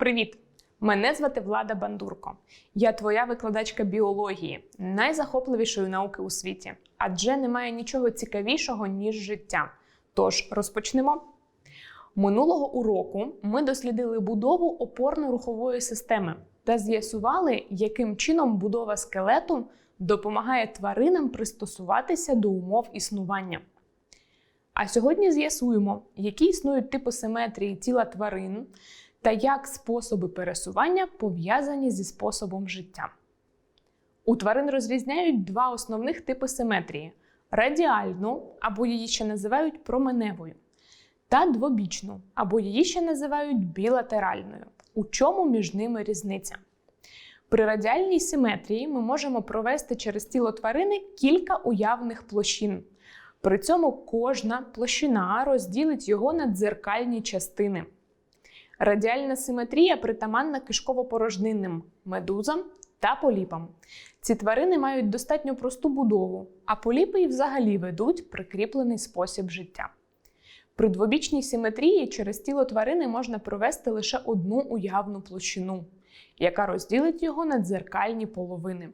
Привіт! Мене звати Влада Бандурко. Я твоя викладачка біології, найзахопливішої науки у світі, адже немає нічого цікавішого, ніж життя. Тож розпочнемо. Минулого уроку ми дослідили будову опорно-рухової системи та з'ясували, яким чином будова скелету допомагає тваринам пристосуватися до умов існування. А сьогодні з'ясуємо, які існують типи симетрії тіла тварин та як способи пересування пов'язані зі способом життя. У тварин розрізняють два основних типи симетрії: радіальну, або її ще називають променевою, та двобічну, або її ще називають білатеральною. У чому між ними різниця? При радіальній симетрії ми можемо провести через тіло тварини кілька уявних площин. При цьому кожна площина розділить його на дзеркальні частини. Радіальна симетрія притаманна кишково-порожнинним медузам та поліпам. Ці тварини мають достатньо просту будову, а поліпи і взагалі ведуть прикріплений спосіб життя. При двобічній симетрії через тіло тварини можна провести лише одну уявну площину, яка розділить його на дзеркальні половини.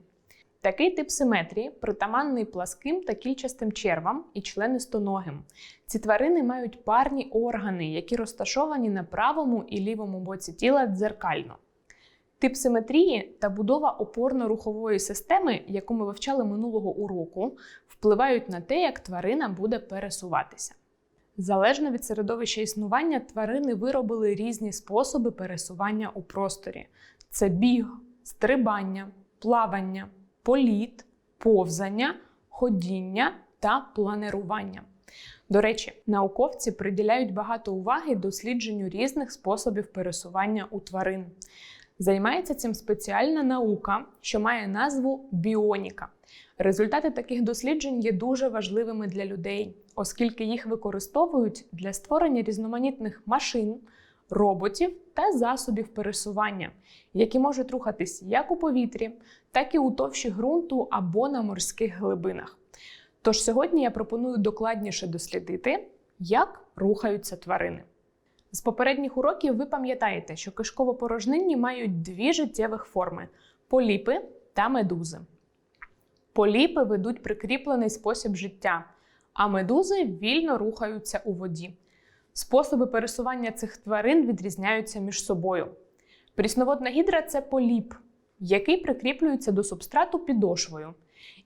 Такий тип симетрії притаманний пласким та кільчастим червам і членистоногим. Ці тварини мають парні органи, які розташовані на правому і лівому боці тіла дзеркально. Тип симетрії та будова опорно-рухової системи, яку ми вивчали минулого уроку, впливають на те, як тварина буде пересуватися. Залежно від середовища існування, тварини виробили різні способи пересування у просторі: це біг, стрибання, плавання, політ, повзання, ходіння та планирування. До речі, науковці приділяють багато уваги дослідженню різних способів пересування у тварин. Займається цим спеціальна наука, що має назву біоніка. Результати таких досліджень є дуже важливими для людей, оскільки їх використовують для створення різноманітних машин, роботів та засобів пересування, які можуть рухатись як у повітрі, так і у товщі ґрунту або на морських глибинах. Тож сьогодні я пропоную докладніше дослідити, як рухаються тварини. З попередніх уроків ви пам'ятаєте, що кишково-порожнинні мають дві життєвих форми поліпи та медузи. Поліпи ведуть прикріплений спосіб життя, а медузи вільно рухаються у воді. Способи пересування цих тварин відрізняються між собою. Прісноводна гідра це поліп, який прикріплюється до субстрату підошвою.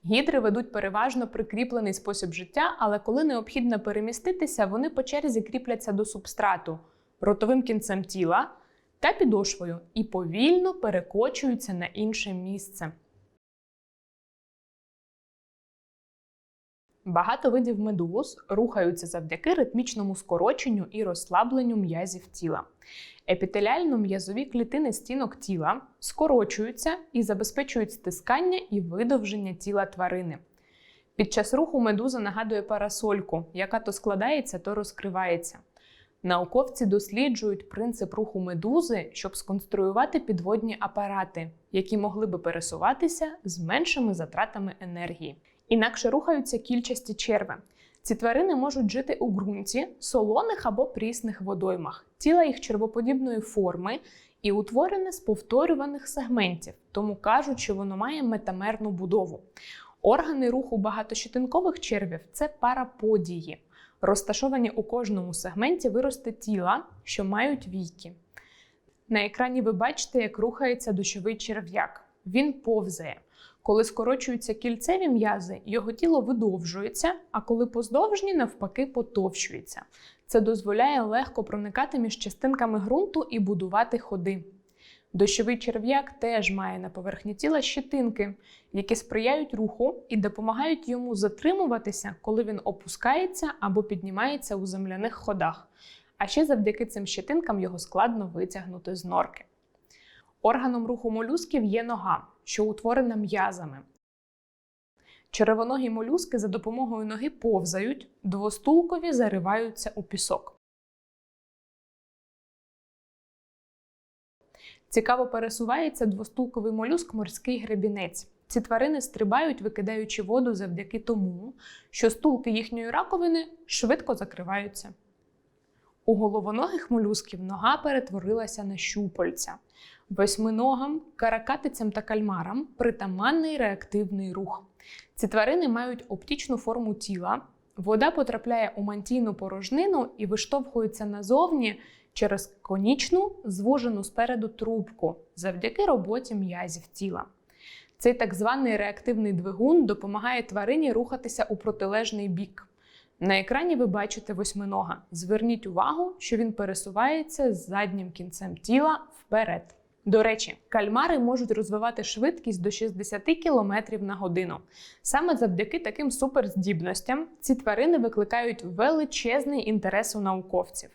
Гідри ведуть переважно прикріплений спосіб життя, але коли необхідно переміститися, вони по черзі кріпляться до субстрату ротовим кінцем тіла та підошвою і повільно перекочуються на інше місце. Багато видів медуз рухаються завдяки ритмічному скороченню і розслабленню м'язів тіла. Епітеліально-м'язові клітини стінок тіла скорочуються і забезпечують стискання і видовження тіла тварини. Під час руху медуза нагадує парасольку, яка то складається, то розкривається. Науковці досліджують принцип руху медузи, щоб сконструювати підводні апарати, які могли би пересуватися з меншими затратами енергії. Інакше рухаються кільчасті черви. Ці тварини можуть жити у ґрунті, солоних або прісних водоймах. Тіло їх червоподібної форми і утворене з повторюваних сегментів, тому кажуть, що воно має метамерну будову. Органи руху багатощетинкових червів це параподії, розташовані у кожному сегменті вирости тіла, що мають війки. На екрані ви бачите, як рухається дощовий черв'як. Він повзає. Коли скорочуються кільцеві м'язи, його тіло видовжується, а коли поздовжні, навпаки, потовщується. Це дозволяє легко проникати між частинками ґрунту і будувати ходи. Дощовий черв'як теж має на поверхні тіла щитинки, які сприяють руху і допомагають йому затримуватися, коли він опускається або піднімається у земляних ходах. А ще завдяки цим щитинкам його складно витягнути з норки. Органом руху молюсків є нога, що утворена м'язами. Черевоногі молюски за допомогою ноги повзають, двостулкові зариваються у пісок. Цікаво пересувається двостулковий молюск морський гребінець. Ці тварини стрибають, викидаючи воду завдяки тому, що стулки їхньої раковини швидко закриваються. У головоногих молюсків нога перетворилася на щупальця. Восьминогам, каракатицям та кальмарам притаманний реактивний рух. Ці тварини мають оптичну форму тіла, вода потрапляє у мантійну порожнину і виштовхується назовні через конічну, звужену спереду трубку завдяки роботі м'язів тіла. Цей так званий реактивний двигун допомагає тварині рухатися у протилежний бік. На екрані ви бачите восьминога. Зверніть увагу, що він пересувається з заднім кінцем тіла вперед. До речі, кальмари можуть розвивати швидкість до 60 км на годину. Саме завдяки таким суперздібностям ці тварини викликають величезний інтерес у науковців,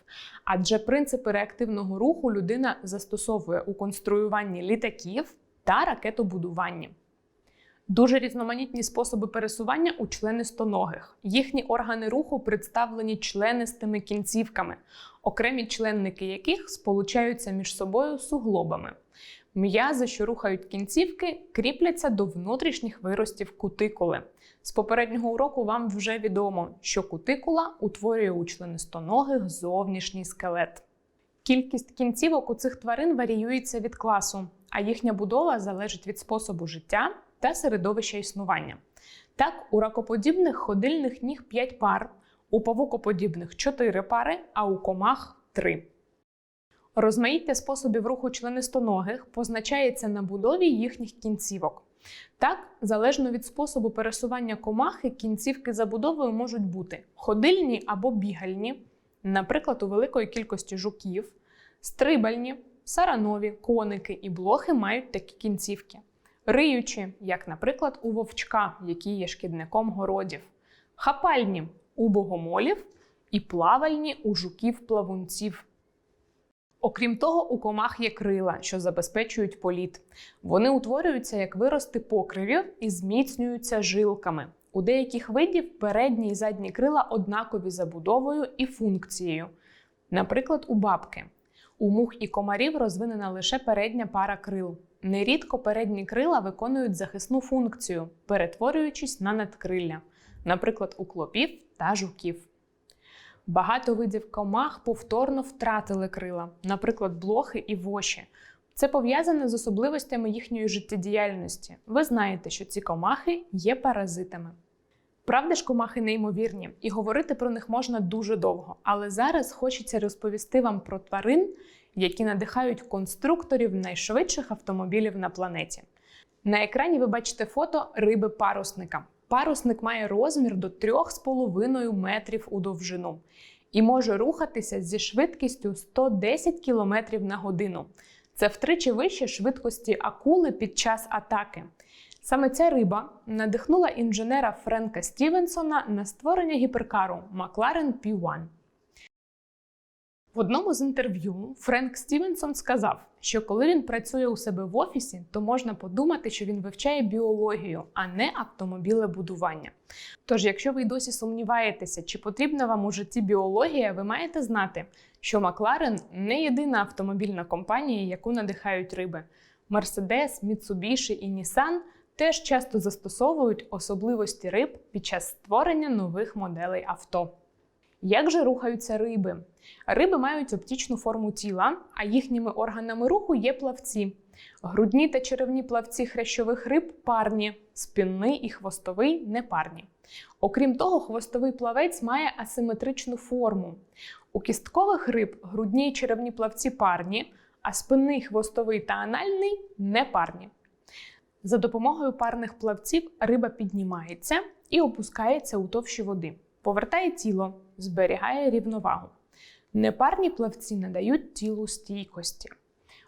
адже принципи реактивного руху людина застосовує у конструюванні літаків та ракетобудуванні. Дуже різноманітні способи пересування у членистоногих. Їхні органи руху представлені членистими кінцівками, окремі членники яких сполучаються між собою суглобами. М'язи, що рухають кінцівки, кріпляться до внутрішніх виростів кутикули. З попереднього уроку вам вже відомо, що кутикула утворює у членистоногих зовнішній скелет. Кількість кінцівок у цих тварин варіюється від класу, а їхня будова залежить від способу життя та середовища існування. Так, у ракоподібних ходильних ніг 5 пар, у павукоподібних 4 пари, а у комах 3. Розмаїття способів руху членистоногих позначається на будові їхніх кінцівок. Так, залежно від способу пересування комахи, кінцівки забудовою можуть бути ходильні або бігальні, наприклад, у великої кількості жуків, стрибальні, саранові, коники і блохи мають такі кінцівки риючі, як, наприклад, у вовчка, який є шкідником городів, хапальні у богомолів і плавальні у жуків-плавунців. Окрім того, у комах є крила, що забезпечують політ. Вони утворюються як вирости покривів і зміцнюються жилками. У деяких видів передні і задні крила однакові забудовою і функцією. Наприклад, у бабки. У мух і комарів розвинена лише передня пара крил. Нерідко передні крила виконують захисну функцію, перетворюючись на надкрилля, наприклад, у клопів та жуків. Багато видів комах повторно втратили крила, наприклад, блохи і воші. Це пов'язане з особливостями їхньої життєдіяльності. Ви знаєте, що ці комахи є паразитами. Правда ж, комахи неймовірні, і говорити про них можна дуже довго, але зараз хочеться розповісти вам про тварин, які надихають конструкторів найшвидших автомобілів на планеті. На екрані ви бачите фото риби парусника. Парусник має розмір до 3,5 метрів у довжину і може рухатися зі швидкістю 110 км на годину. Це втричі вище швидкості акули під час атаки. Саме ця риба надихнула інженера Френка Стівенсона на створення гіперкару McLaren P1. В одному з інтерв'ю Френк Стівенсон сказав, що коли він працює у себе в офісі, то можна подумати, що він вивчає біологію, а не автомобілебудування. Тож, якщо ви й досі сумніваєтеся, чи потрібна вам у житті біологія, ви маєте знати, що Макларен не єдина автомобільна компанія, яку надихають риби. Mercedes, Mitsubishi і Nissan теж часто застосовують особливості риб під час створення нових моделей авто. Як же рухаються риби? Риби мають оптичну форму тіла, а їхніми органами руху є плавці. Грудні та черевні плавці хрящових риб парні, спінний і хвостовий непарні. Окрім того, хвостовий плавець має асиметричну форму. У кісткових риб грудні і черевні плавці парні, а спинний, хвостовий та анальний непарні. За допомогою парних плавців риба піднімається і опускається у товщі води, повертає тіло, зберігає рівновагу. Непарні плавці надають тілу стійкості.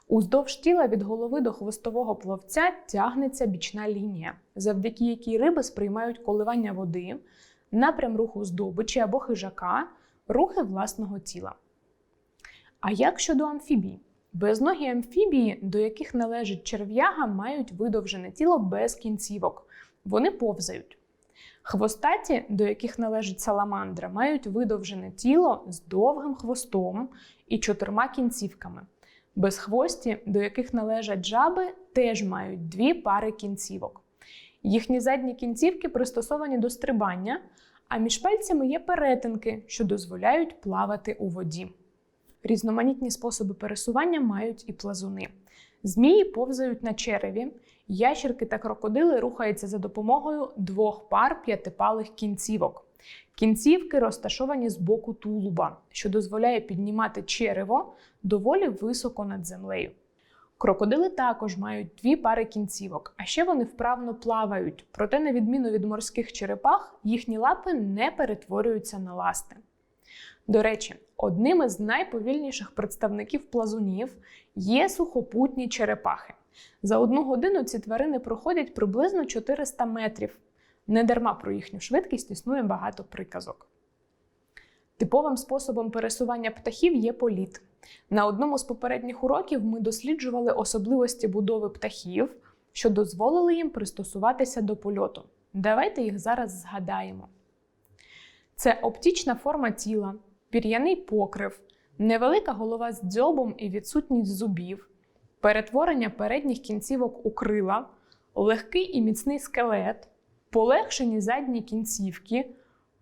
Уздовж тіла від голови до хвостового плавця тягнеться бічна лінія, завдяки якій риби сприймають коливання води, напрям руху здобичі або хижака, рухи власного тіла. А як щодо амфібій? Безногі амфібії, до яких належить черв'яга, мають видовжене тіло без кінцівок. Вони повзають. Хвостаті, до яких належить саламандра, мають видовжене тіло з довгим хвостом і чотирма кінцівками. Безхвості, до яких належать жаби, теж мають дві пари кінцівок. Їхні задні кінцівки пристосовані до стрибання, а між пальцями є перетинки, що дозволяють плавати у воді. Різноманітні способи пересування мають і плазуни. Змії повзають на череві, ящерки та крокодили рухаються за допомогою двох пар п'ятипалих кінцівок. Кінцівки розташовані з боку тулуба, що дозволяє піднімати черево доволі високо над землею. Крокодили також мають дві пари кінцівок, а ще вони вправно плавають, проте, на відміну від морських черепах, їхні лапи не перетворюються на ласти. До речі, одним із найповільніших представників плазунів є сухопутні черепахи. За одну годину ці тварини проходять приблизно 400 метрів. Недарма про їхню швидкість існує багато приказок. Типовим способом пересування птахів є політ. На одному з попередніх уроків ми досліджували особливості будови птахів, що дозволили їм пристосуватися до польоту. Давайте їх зараз згадаємо. Це оптічна форма тіла, пір'яний покрив, невелика голова з дзьобом і відсутність зубів, перетворення передніх кінцівок у крила, легкий і міцний скелет, полегшені задні кінцівки,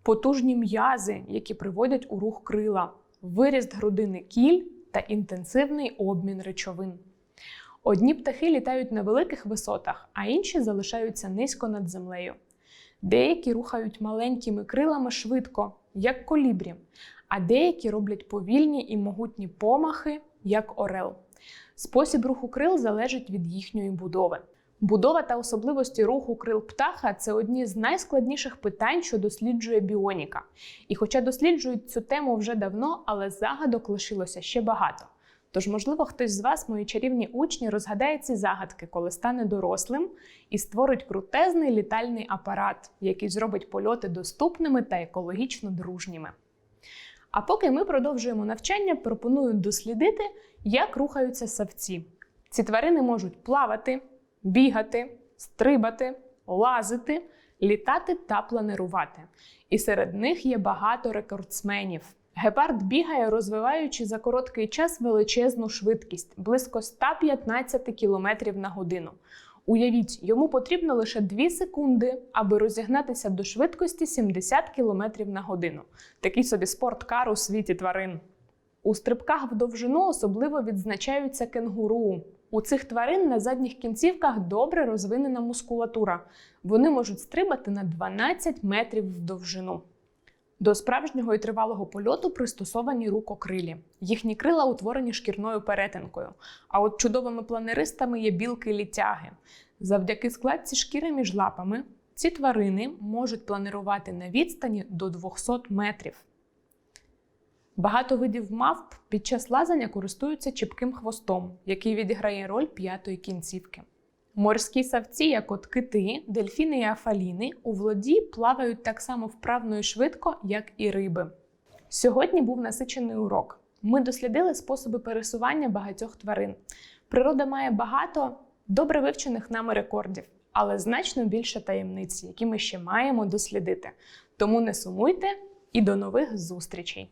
потужні м'язи, які приводять у рух крила, виріст грудини кіль та інтенсивний обмін речовин. Одні птахи літають на великих висотах, а інші залишаються низько над землею. Деякі рухають маленькими крилами швидко, як колібрі, а деякі роблять повільні і могутні помахи, як орел. Спосіб руху крил залежить від їхньої будови. Будова та особливості руху крил птаха це одні з найскладніших питань, що досліджує біоніка. І хоча досліджують цю тему вже давно, але загадок лишилося ще багато. Тож, можливо, хтось з вас, мої чарівні учні, розгадає ці загадки, коли стане дорослим, і створить крутезний літальний апарат, який зробить польоти доступними та екологічно дружніми. А поки ми продовжуємо навчання, пропоную дослідити, як рухаються савці. Ці тварини можуть плавати, бігати, стрибати, лазити, літати та планирувати. І серед них є багато рекордсменів. Гепард бігає, розвиваючи за короткий час величезну швидкість близько 115 км на годину. Уявіть, йому потрібно лише 2 секунди, аби розігнатися до швидкості 70 км на годину. Такий собі спорткар у світі тварин. У стрибках в довжину особливо відзначаються кенгуру. У цих тварин на задніх кінцівках добре розвинена мускулатура. Вони можуть стрибати на 12 метрів в довжину. До справжнього і тривалого польоту пристосовані рукокрилі. Їхні крила утворені шкірною перетинкою. А от чудовими планеристами є білки літяги. Завдяки складці шкіри між лапами ці тварини можуть планирувати на відстані до 200 метрів. Багато видів мавп під час лазання користуються чіпким хвостом, який відіграє роль п'ятої кінцівки. Морські савці, як от кити, дельфіни і афаліни, у воді плавають так само вправно і швидко, як і риби. Сьогодні був насичений урок. Ми дослідили способи пересування багатьох тварин. Природа має багато добре вивчених нами рекордів, але значно більше таємниць, які ми ще маємо дослідити. Тому не сумуйте і до нових зустрічей!